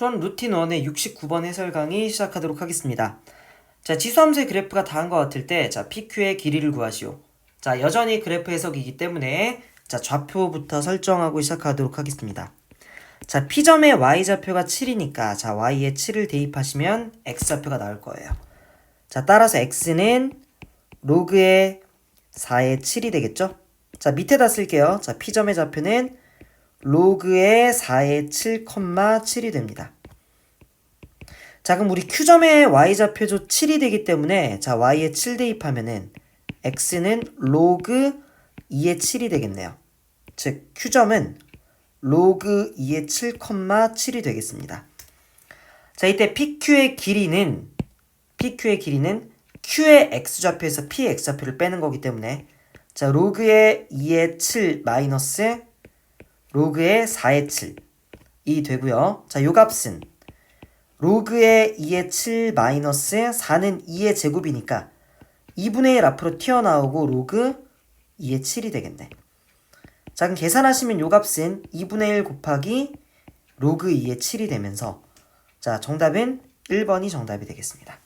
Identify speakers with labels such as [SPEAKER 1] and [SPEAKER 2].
[SPEAKER 1] 수원 루틴 1의 69번 해설 강의 시작하도록 하겠습니다. 자, 지수함수의 그래프가 다한 것 같을 때, 자, PQ의 길이를 구하시오. 자, 여전히 그래프 해석이기 때문에, 자, 좌표부터 설정하고 시작하도록 하겠습니다. 자, P점의 Y좌표가 7이니까, 자, Y에 7을 대입하시면 X좌표가 나올 거예요. 자, 따라서 X는 로그의 4의 7이 되겠죠? 자, 밑에다 쓸게요. 자, P점의 좌표는 로그의 4의 7, 7이 됩니다. 자, 그럼 우리 Q점의 Y좌표도 7이 되기 때문에 자, Y에 7 대입하면은 X는 로그 2의 7이 되겠네요. 즉, Q점은 로그 2의 7, 7이 되겠습니다. 자, 이때 PQ의 길이는 PQ의 길이는 Q의 X좌표에서 P의 X좌표를 빼는 거기 때문에 자, 로그의 2의 7 마이너스 로그의 4의 7이 되고요. 자, 요 값은 로그의 2의 7 마이너스 4는 2의 제곱이니까 2분의 1 앞으로 튀어나오고 로그 2의 7이 되겠네. 자, 그럼 계산하시면 요 값은 2분의 1 곱하기 로그 2의 7이 되면서 자, 정답은 1번이 정답이 되겠습니다.